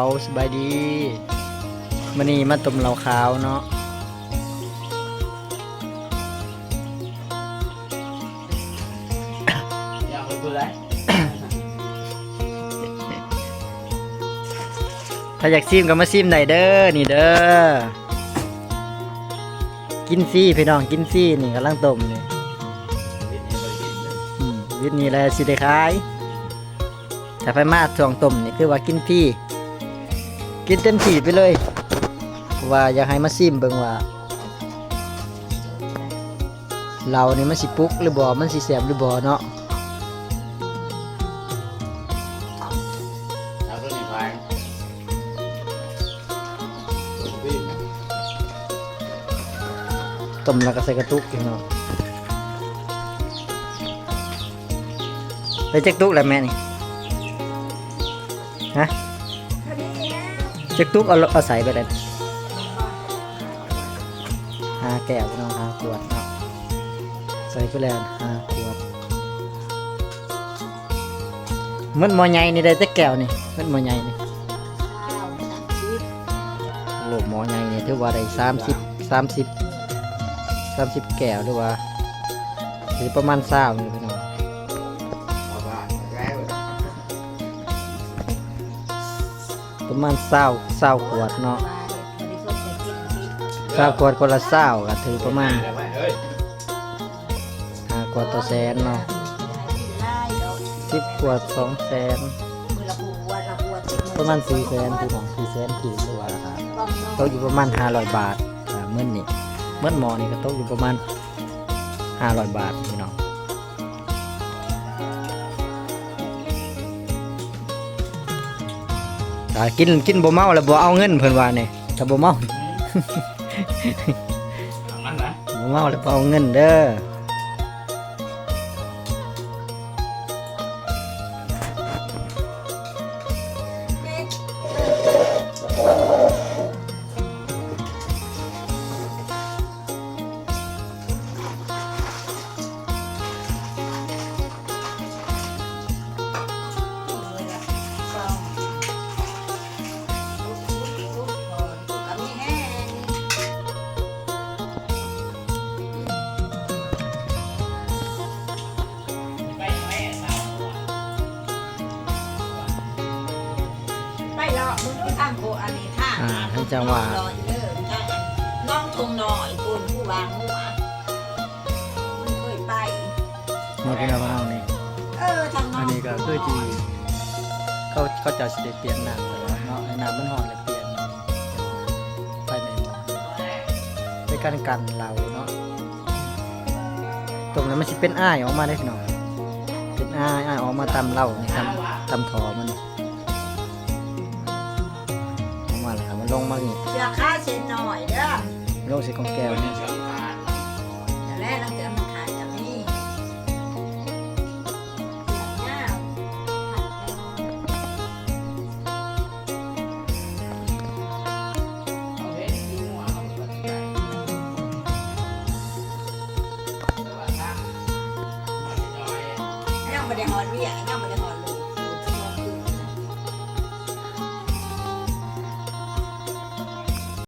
เอาสบายดีมันนี้มาต้มเหล้าขาวเนาะอยากไปดูไรถ้าอยากซิมก็มาซิมได้เด้อนี่เด้อกินซี่พี่น้องกินซี่นี่กำลังต้มนี่อืมวิธีนี้แหละสิได้ขายถ้าไปมาช่วงต้มนี่คือว่ากินพี่ กินเต็มที่ไปเลยเพราะว่าอยากให้มาซิมเบิ่งว่าเรานี่มันสิปุกหรือบ่มันสิแสบหรือบ่เนาะเอาตัวนี้ไปวิ่งต้มแล้วก็ใส่กระตุกพี่น้องได้จักตุกแล้วแม่นี่ฮะ จักตุกเอาเอาใส่ไปเลยหาแก้วพี่น้องหาขวดเนาะใส่ไปแล้วหาขวดมันมอใหญ่นี่ได้จักแก้วนี่มันมอใหญ่นี่โหลหมอใหญ่นี่ถือว่าได้สามสิบสามสิบสามสิบแก้วหรือว่าหรือประมาณเศร้านี่พี่น้อง ประมาณเศร้าเศร้าขวดเนาะเศร้าขวดคนละเศร้าก็ถือประมาณแล้วไหมเฮ้ยห้าขวดต่อแสนเนาะสิบขวดสองแสนประมาณสี่แสนพี่น้องสี่แสนกี่ตัวครับตกอยู่ประมาณห้าร้อยบาทอ่าเมื่อนี่เมื่อหมอนี่ก็ตกอยู่ประมาณห้าร้อยบาท องอ่ากินกินบ่เมาแล้วบ่เอาเงินเพิ่นว่าเนี่ยถ้าบ่เมา เอามันนะบ่เมาแล้วบ่เอาเงินเด้อ ไปรอมึงที่ทางโกอันนี้ท่าอ่าให้จังหวะรออีเด้อท่าน้องทงหน่อยคนผู้วางหัวมันเคยไป มาพี่น้องเอานี่เออทางน้องอันนี้ก็คือจีเขาเขาจะสิได้เปลี่ยนน้ำแต่ว่าเนาะห้น้ำมันหอนเลยเปลี่ยนไปในหม้อในการกันเราเนาะตรงนั้นมันสิเป็นอ้ายออกมาได้พี่น้องเป็นอ้ายอ้ายออกมาตำเหล้านี่ตำตำถอมันนี่ อกมาแล้วมันลงมานี่เสียค่าเช็ดหน่อยเด้อลงใส่กล่องแก้วนี่อย่าแรกตั้งแต่มันขายอย่างนี้เสียเงายังไม่ได้หอดเวียยังไม่